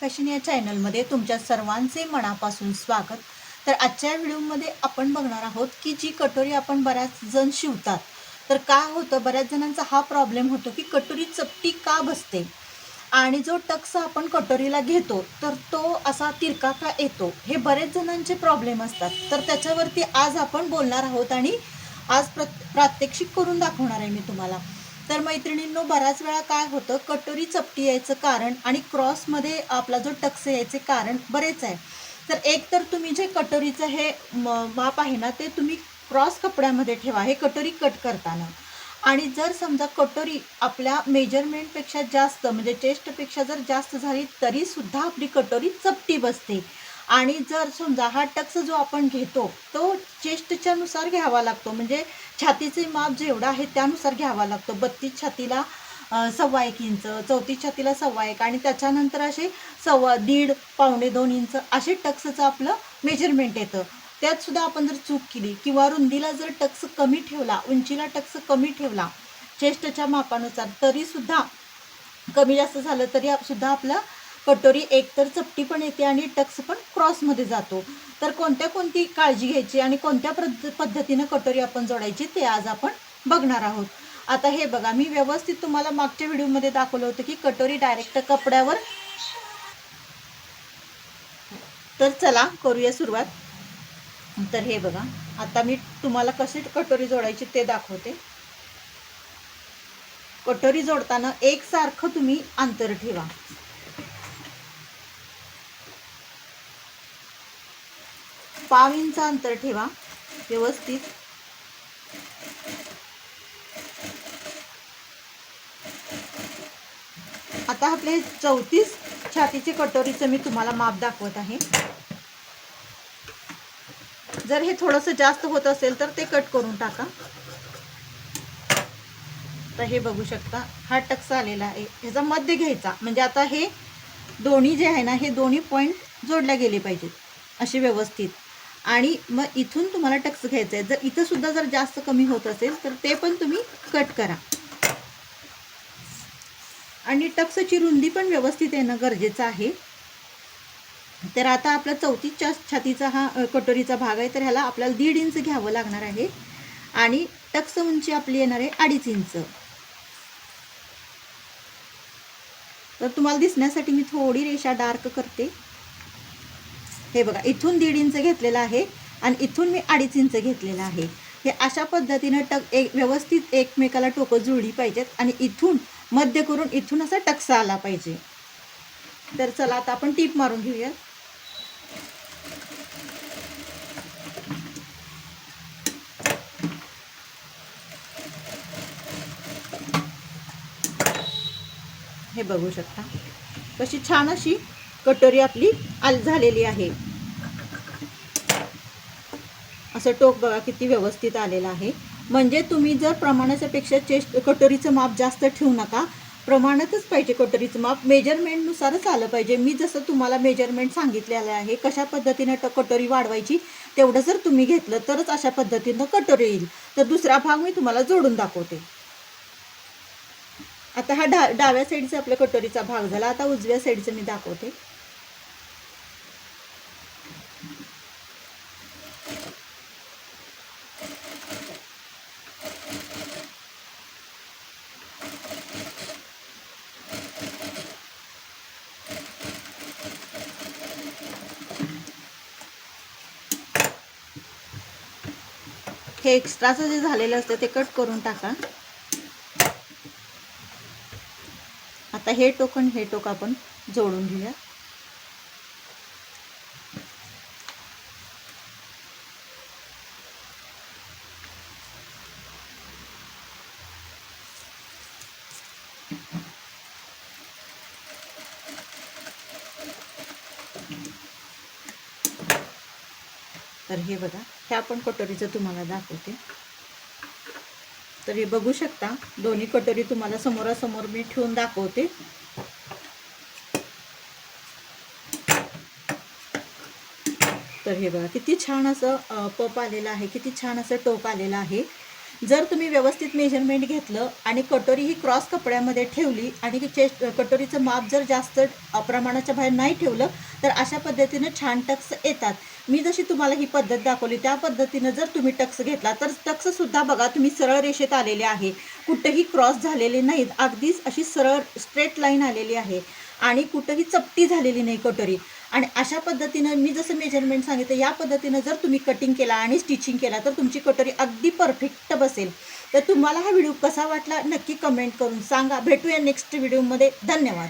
Fashion या चॅनलमध्ये तुमच्या सर्वांचे मनापासून स्वागत. तर आजच्या व्हिडिओमध्ये आपण बघणार आहोत की जी कटोरी आपण बऱ्याच जण शिवतात. तर काय होतं? बऱ्याच जणांचा हा प्रॉब्लेम होतो की कटोरी चपटी का बसते? आणि जो टक्स आपण कटोरीला घेतो तर तो असा तिरका का येतो. हे बरेच जणांचे प्रॉब्लेम असतात. तर त्याच्यावरती आज आपण बोलणार आहोत आणि आज प्र प्रात्यक्षिक करून दाखवणार आहे मी तुम्हाला. तर मैत्रिणींनो बऱ्याच वेळा काय होतं कटोरी चपटी यायचं कारण आणि क्रॉसमध्ये आपला जो टक्स यायचे कारण बरेच आहे. तर एक तर तुम्ही जे कटोरीचं हे म- माप आहे ना ते तुम्ही क्रॉस कपड्यामध्ये ठेवा हे कटोरी कट करताना. आणि जर समजा कटोरी आपल्या मेजरमेंटपेक्षा जास्त म्हणजे चेस्टपेक्षा जर जास्त झाली तरीसुद्धा आपली कटोरी चपटी बसते. आणि जर समजा हा टक्स जो आपण घेतो तो चेस्टच्या नुसार घ्यावा लागतो. म्हणजे छातीचे माप जेवढं आहे त्यानुसार घ्यावा लागतो. बत्तीस छातीला सव्वा एक इंच चौतीस छातीला सव्वा एक आणि त्याच्यानंतर असे सव्वा दीड पावणे दोन इंच असे टक्सचं आपलं मेजरमेंट येतं. त्यात सुद्धा आपण जर चूक केली किंवा रुंदीला जर टक्स कमी ठेवला उंचीला टक्स कमी ठेवला चेस्टच्या मापानुसार तरीसुद्धा कमी जास्त झालं तरी सुद्धा आपलं कटोरी एकतर चपटी पण येते आणि टक्स पण क्रॉसमध्ये जातो. तर कोणत्या कोणती काळजी घ्यायची आणि कोणत्या पद्ध पद्धतीनं कटोरी आपण जोडायची ते आज आपण बघणार आहोत. आता हे बघा मी व्यवस्थित तुम्हाला मागच्या व्हिडिओमध्ये दाखवलं होतं की कटोरी डायरेक्ट कपड्यावर तर चला करूया सुरुवात. तर हे बघा आता मी तुम्हाला कशी कटोरी जोडायची ते दाखवते. कटोरी जोडताना एकसारखं तुम्ही अंतर ठेवा. पाव इंच अंतर ठेवा. व्यवस्थित. आता आपले चौतीस छातीचे कटोरीचं मी तुम्हाला माप दाखवत आहे. जर हे थोडंसं जास्त होत असेल तर ते कट करून टाका. तर हे बघू शकता हा टक्सा आलेला आहे. ह्याचा मध्य घ्यायचा. म्हणजे आता हे दोन्ही जे आहे ना हे दोन्ही पॉईंट जोडल्या गेले पाहिजेत. असे व्यवस्थित. आणि मग इथून तुम्हाला टक्स घ्यायचं आहे. जर इथं सुद्धा जर जास्त कमी होत असेल तर ते पण तुम्ही कट करा. आणि टक्सची रुंदी पण व्यवस्थित येणं गरजेचं आहे. तर आता आपला चौथीच्या छातीचा हा कटोरीचा भाग आहे तर ह्याला आपल्याला दीड इंच घ्यावं लागणार आहे. आणि टक्स उंची आपली येणार आहे अडीच इंच. तर तुम्हाला दिसण्यासाठी मी थोडी रेषा डार्क करते. हे बघा इथून दीड इंच घेतलेलं आहे आणि इथून मी अडीच इंच घेतलेलं आहे. हे अशा पद्धतीनं टक एक व्यवस्थित एकमेकाला टोकं जुळली पाहिजेत आणि इथून मध्य करून इथून असा टक्सा आला पाहिजे. तर चला आता आपण टीप मारून घेऊया. हे बघू शकता. कशी छान अशी कटोरी आपली आल झालेली आहे. असं टोक बघा किती व्यवस्थित आलेलं आहे. म्हणजे तुम्ही जर प्रमाणाच्या पेक्षा चेस्ट कटोरीचं माप जास्त ठेवू नका. प्रमाणातच पाहिजे कटोरीचं माप. मेजरमेंटनुसारच आलं पाहिजे. मी जसं तुम्हाला मेजरमेंट सांगितलेलं आहे कशा पद्धतीनं ट कटोरी वाढवायची तेवढं जर तुम्ही घेतलं तरच अशा पद्धतीनं कटोरी येईल. तर दुसरा भाग मी तुम्हाला जोडून दाखवते. आता हा डा डाव्या साईडचा आपल्या कटोरीचा भाग झाला. आता उजव्या साईडचं मी दाखवते. हे एक्स्ट्राचं जे झालेलं असतं ते कट करून टाका. आता हे टोक आणि हे टोक आपण जोडून घेऊया. तर हे बघा. ह्या आपण कटोरीचं तुम्हाला दाखवते. तर हे बघू शकता दोन्ही कटोरी तुम्हाला समोरासमोर मी ठेवून दाखवते. तर हे बघा किती छान असं पप आलेलं आहे किती छान असं टोप आलेलं आहे. जर तुम्ही व्यवस्थित मेजरमेंट घेतलं आणि कटोरी ही क्रॉस कपड्यामध्ये ठेवली आणि चेस्ट कटोरीचं माप जर जास्त प्रमाणाच्या बाहेर नाही ठेवलं तर अशा पद्धतीनं छान टक्स येतात. मी जशी तुम्हाला ही पद्धत दाखवली त्या पद्धतीनं जर तुम्ही टक्स घेतला तर टक्ससुद्धा बघा तुम्ही सरळ रेषेत आलेले आहे. कुठंही क्रॉस झालेले नाहीत. अगदीच अशी सरळ स्ट्रेट लाईन आलेली आहे. आणि कुठंही चपटी झालेली नाही कटोरी आणि अशा पद्धतीनं मी जसं मेजरमेंट सांगितलं या पद्धतीनं जर तुम्ही कटिंग केला आणि स्टिचिंग केला तर तुमची कटोरी अगदी परफेक्ट बसेल. तर तुम्हाला हा व्हिडिओ कसा वाटला नक्की कमेंट करून सांगा. भेटूया नेक्स्ट व्हिडिओमध्ये धन्यवाद.